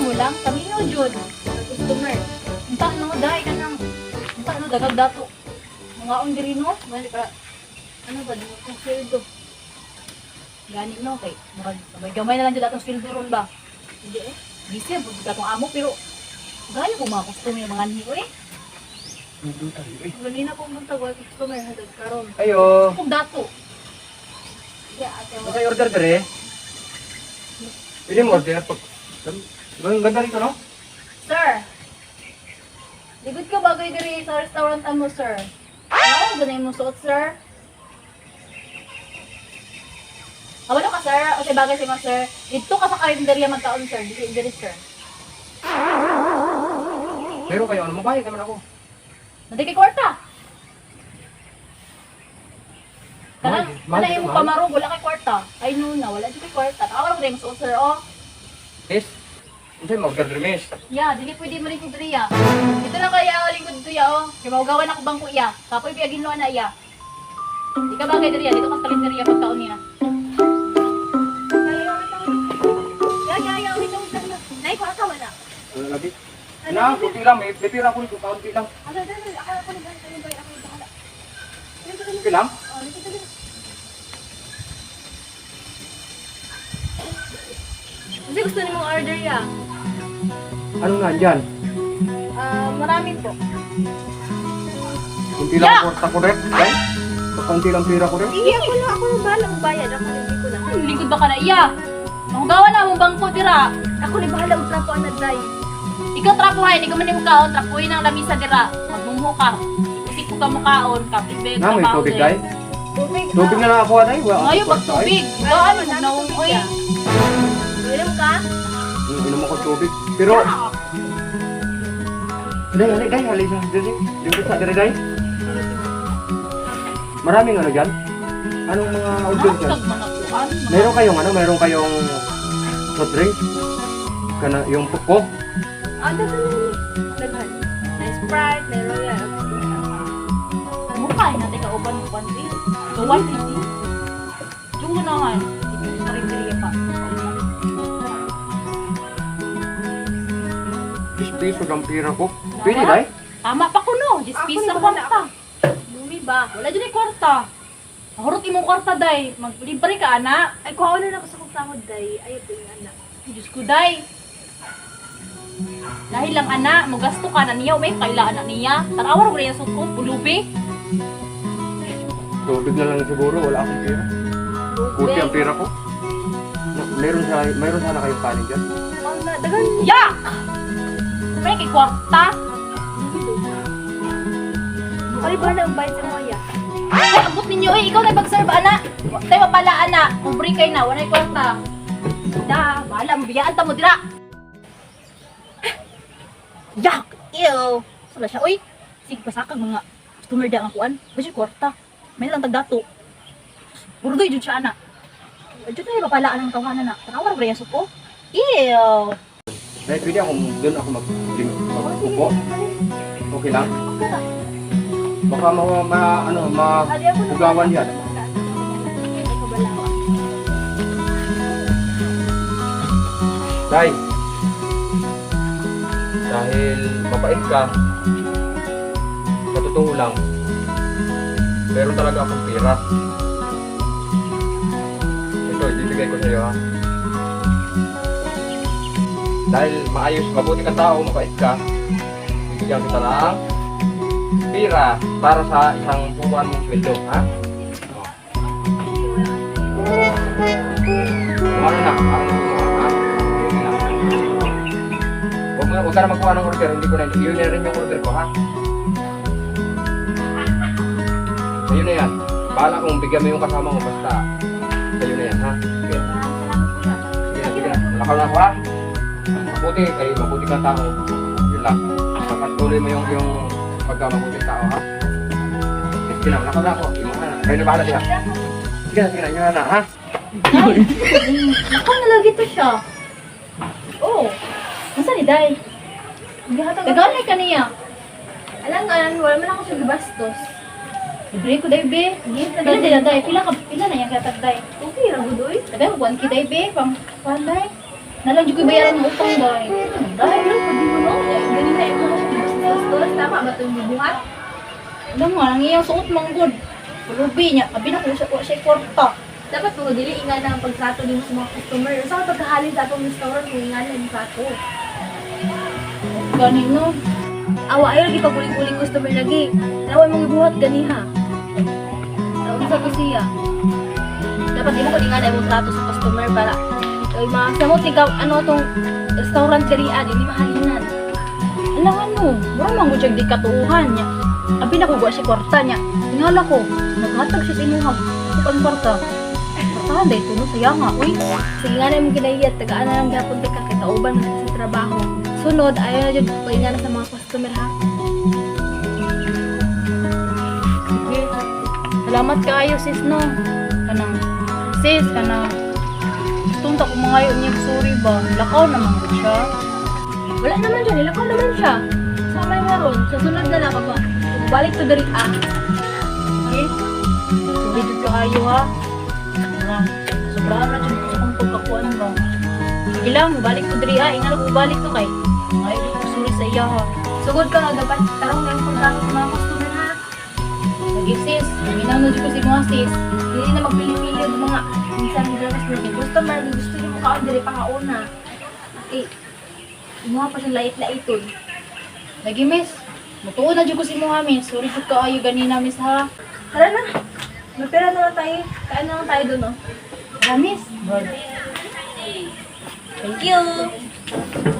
mo lang, kami no, Jud. Customer. Unta no, dahil ka nang. Unta no, dagag dato. Mga on diri no, Wala ka. Ano ba, di mo kong sweldo. Gani no, kay. May gamay na lang dyan atong sweldo ron ba? Hindi eh. Busy, buti ka amo, pero gaya po mga customer mga niyo eh. Ganina pong buntag, wala customer, hanggang karon. Ayo. Kung dato. Yeah, ate, Masay order dire. Pwede mo order pag Ang ganda rito, no? Sir! Ligod ka bagay diri sa restaurant mo, sir. Ano? Ganay mo suot, sir? Awalo ka, sir? O sa bagay si mo, sir? Dito ka sa karinderya magkaon, sir. Dito, diri, sir. Pero kayo, ano mabayad naman ako. Nanti kay kwarta. Kanang yung mahal. pamaro, wala kay kwarta. Ay, no na, wala dito kay kwarta. Tawag ko rin mo suot, sir, oh. Yes. Hindi miss. Ya, dili pwede mo rin diri ya. Dito lang kaya lingkod to ya, oh. Kaya maugawan ako bangko iya. Kapoy piyagin lo na iya. Di ka bagay diri ya, dito ka sa kalendarya pagkaon niya. Ito, ito, ito. Ano lagi? Na, kunti lang, may, may pira ko nito, kaunti lang. Ano, ano, ano, Okay lang? Oh. Kasi gusto niyo mong order ya? Ano nga dyan? Ah, marami po. Kunti lang yeah. kwarta ko rin, right? Kaunti lang pira ko rin. Iya, ako na, ako na bahala magbayad. Ako na, ko na. Ay, lingkod ba ka na? Iya. Mahugawan na mo bangko, tira. Ako na bahala magtrapo ang nagday. Ikaw trapo hay, hindi ka man yung kaon, trapuin ang lamisa dira. Magmumuho ka. Isip ko ka mukaon, kapibig, Na, may tubig, guys. Tubig. Tubig na lang ako, anay. Ngayon, akong pag kwarta, ay. tubig. Gaan mo, naungoy. Inom ka? Mm, Inom ako tubig. Pero, Day, day, day, halisa. Dili, dili sa dili, day. Maraming ano dyan? Anong mga order dyan? Meron kayong ano, meron kayong soft drink? Kana, yung puko? Ah, dito. May Sprite, may Royal. Mukha na teka uban mo panti. So one fifty. Yung unahan. Ito sa rin pa. Piso ng pira ko. Pwede, day? Tama pa ko no. 10 piso na kwarta. Lumi ba? Wala dyan yung kwarta. Mahurot imong kwarta, day. Maglibre ka, ana. Ay, kuha na lang ako sa kong sahod, day. Ayaw po yung anak. Diyos ko, day. Dahil lang, ana, magasto ka na niya. May kailangan na niya. Tarawar ko rin yung suko. Pulubi. Tubig na lang siguro, wala akong pira. Kuti ang pira ko. Na- Meron sa meron sana kayong kanin dyan. Ang na, dagan. Yak! May kay kwarta. Ay, ba na ang bayad sa mga yak? Ay, abot ninyo eh. Ikaw na pag-serve, ana. Tayo mapala, ana. Kumbri kayo na. Wala kwarta. Da, bahala. Mabiyaan ta mo, dira. Yak! Ew! Sala siya. Uy, sige pasakag mga customer da ang kuan. Basi kwarta. May lang tagdato. Burdoy jud siya, ana. Jud tayo mapala ang tawanan na. Tanawar ba yung suko? Ew! Dahil pwede akong doon ako mag magpupo. Okay lang? Baka ma, ma ano, ma ugawan yan. Day. Dahil mabait ka, totoo lang, meron talaga akong pira. Ito, ibibigay ko sa iyo ha. Dahil maayos, mabuti ka tao, mabait ka, bibigyan kita ng pira para sa isang buwan mong sweldo, ha? Ano na, ano na, ha? Huwag mo, huwag ka na magkuha ng order, hindi ko na, yun na rin yung order ko, ha? Sa'yo na yan. Bahala kung bigyan mo yung kasama mo, basta sa'yo na yan, ha? Okay. Sige na, sige na. Nakakaw na ako, ha? Mabuti, kayo mabuti kang tao. Yun lang. Pagpatuloy mo yung, yung pagkamabuti tao, ha? Sige na, na ako. Imo ka na. Kayo na bahala siya. Sige na, sige na, yun na, ha? Ako na lagi to siya. Oh. Nasa ni Day? Nagalay ka niya. Alam nga, wala man ako sa gabastos. Libre ko day be. Pila na day. Pila ka pila na yang katag day. Okay, rago doy. Taga ko ki day be pang kuan day. Nalang ko bayaran ng utang dahil. Dahil lang, pwede mo no. Ganun na yung mga bastos. Tama ba ito yung bubuhat? Alam nga, ang iyang suot mang good. Pulubi niya, abi na kung siya, siya. Dapat mga dili nga na ang pagtrato din mo sa mga customer. Sa pagkahalin sa atong restaurant, kung nga na yung trato. Gani no. Awa, ayaw lagi pag-uling-uling customer lagi. Naway mong ibuhat ganiha. Taon sa ko siya. Dapat di mo ko di nga na yung trato sa customer para ay mga samot ikaw ano tong restaurant kariya di mahalinan. Alam ano, mura mang gud di katuuhan niya. Abi na ko siya kwarta niya. Tingala ko, naghatag siya sa imuhag. Sukang kwarta. Kwartahan dahil tuno saya nga, uy. Sige nga na yung kinahiyat, tagaan na lang gapon ka kay kauban na sa trabaho. Sunod, ayaw na dyan painga na sa mga customer ha. Sige. Salamat kaayo sis no. Kanang sis kanang Gusto ta ko mga yun sorry ba. Lakaw naman gud siya. Wala naman siya, nilakaw naman siya. Sama yung maron, sa sunod na lang ba? Balik to dari ah. Okay? Sorry jud kaayo ha. Nga, sobrahan na ko sa kong pagkakuan ba. Sige lang, balik ko diri ha. Ingala ko balik to kay. Ayaw ko sorry sa iya ha. Sugod ka nga dapat tarong na yung kontrata sa mga customer ha. Lagi sis, minaw na jud ko si mga sis. Hindi na magpili-pili yung mga minsan nila mas mga customer, gusto niyo mukhaon diri pa nga una. Eh, Imuha pa siyang lait-laiton. Lagi miss. Mutuon na jud ko si mga miss. Sorry jud kaayo ganina miss ha. Tara na. Magpera na lang tayo. Kain na lang tayo doon, no? Tara miss. Thank you!